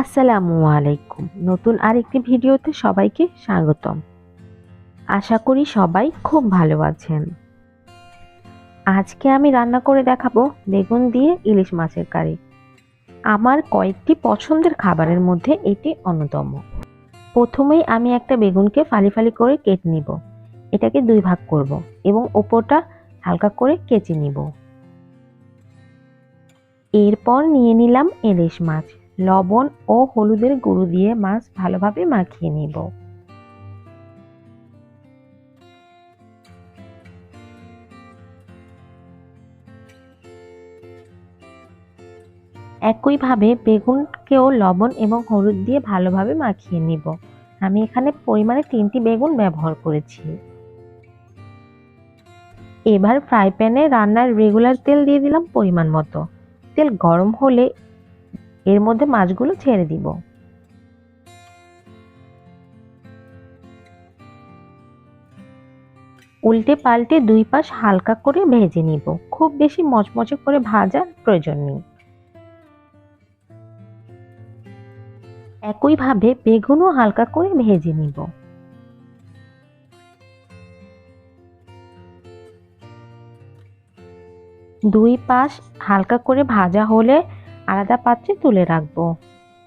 আসসালামু আলাইকুম। নতুন আরেকটি ভিডিওতে সবাইকে স্বাগতম। আশা করি সবাই খুব ভালো আছেন। আজকে আমি রান্না করে দেখাবো বেগুন দিয়ে ইলিশ মাছের কারি। আমার কয়েকটি পছন্দের খাবারের মধ্যে এটি অন্যতম। প্রথমেই আমি একটা বেগুনকে ফালি ফালি করে কেটে নিব। এটাকে দুই ভাগ করব এবং ওপরটা হালকা করে কেচে নিব। এরপর নিয়ে নিলাম ইলিশ মাছ। লবণ ও হলুদের গুঁড়ো দিয়ে মাছ ভালোভাবে মাখিয়ে নিব। একইভাবে বেগুনকেও লবণ এবং হলুদ দিয়ে ভালোভাবে মাখিয়ে নিব। আমি এখানে পরিমাণে তিনটি বেগুন ব্যবহার করেছি। এবার ফ্রাই প্যানে রান্নার রেগুলার তেল দিয়ে দিলাম পরিমাণ মতো। তেল গরম হলে এর মধ্যে মাছগুলো ছেড়ে দিব। উল্টে পাল্টে দুই পাশ হালকা করে ভেজে নিব। খুব বেশি মচমচে করে ভাজার প্রয়োজন নেই। একইভাবে বেগুনও হালকা করে ভেজে নিব। দুই পাশ হালকা করে ভাজা হলে আলাদা পাত্রে তুলে রাখব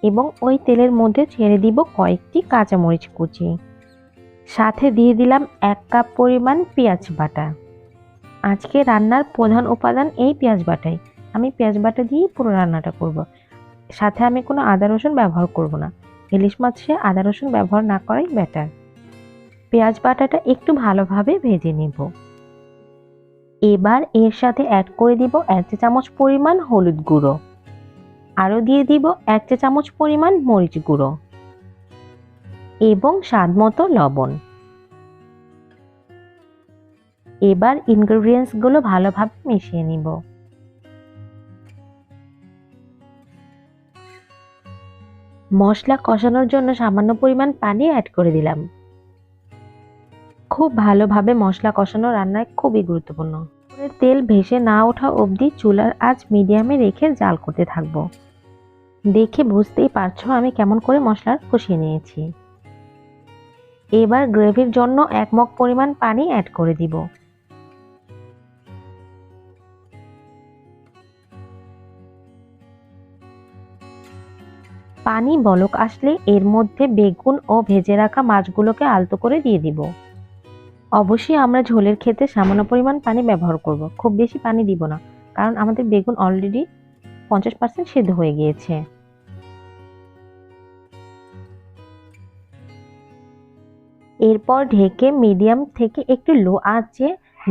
এবং ওই তেলের মধ্যে ছেড়ে দিব কয়েকটি কাঁচামরিচ কুচি। সাথে দিয়ে দিলাম এক কাপ পরিমাণ পেঁয়াজ বাটা। আজকে রান্নার প্রধান উপাদান এই পেঁয়াজ বাটাই। আমি পেঁয়াজ বাটা দিয়েই পুরো রান্নাটা করব। সাথে আমি কোনো আদা রসুন ব্যবহার করব না। ইলিশ মাছে আদা রসুন ব্যবহার না করাই বেটার পেঁয়াজ বাটাটা একটু ভালোভাবে ভেজে নিব। এবার এর সাথে অ্যাড করে দিব এক চামচ পরিমাণ হলুদ গুঁড়ো। আরও দিয়ে দিব এক চা চামচ পরিমাণ মরিচ গুঁড়ো এবং স্বাদ মতো লবণ। এবার ইনগ্রেডিয়েন্টসগুলো ভালোভাবে মিশিয়ে নিব। মশলা কষানোর জন্য সামান্য পরিমাণ পানি অ্যাড করে দিলাম। খুব ভালোভাবে মশলা কষানো রান্নায় খুবই গুরুত্বপূর্ণ। তেল ভেসে না ওঠা অবধি চুলার আঁচ মিডিয়ামে রেখে জাল করতে থাকব। দেখে বুঝতেই পারছ আমি কেমন করে মশলা কষিয়ে নিয়েছি। এবার গ্রেভির জন্য এক মগ পরিমাণ পানি অ্যাড করে দিব। পানি বলক আসলে এর মধ্যে বেগুন ও ভেজে রাখা মাছগুলোকে আলতো করে দিয়ে দিব। অবশ্যই আমরা ঝোলের ক্ষেত্রে সামান্য পরিমাণ পানি ব্যবহার করব। খুব বেশি পানি দিব না, কারণ আমাদের বেগুন অলরেডি পঞ্চাশ পার্সেন্ট সেদ্ধ হয়ে গিয়েছে। এরপর ঢেকে মিডিয়াম থেকে একটু লো আঁচে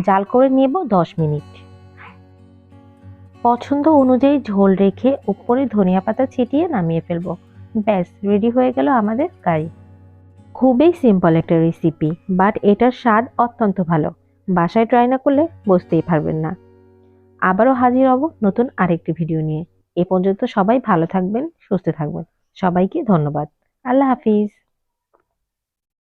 জাল করে নেব দশ মিনিট। পছন্দ অনুযায়ী ঝোল রেখে উপরে ধনিয়া পাতা ছিটিয়ে নামিয়ে ফেলব। ব্যাস রেডি হয়ে গেল আমাদের কারি খুবই সিম্পল একটা রেসিপি বাট এটার স্বাদ অত্যন্ত ভালো। বাসায় ট্রাই না করলে বুঝতেই পারবেন না। আবারও হাজির হব নতুন আরেকটি ভিডিও নিয়ে। এ পর্যন্ত সবাই ভালো থাকবেন, সুস্থ থাকবেন। সবাইকে ধন্যবাদ। আল্লাহ হাফিজ।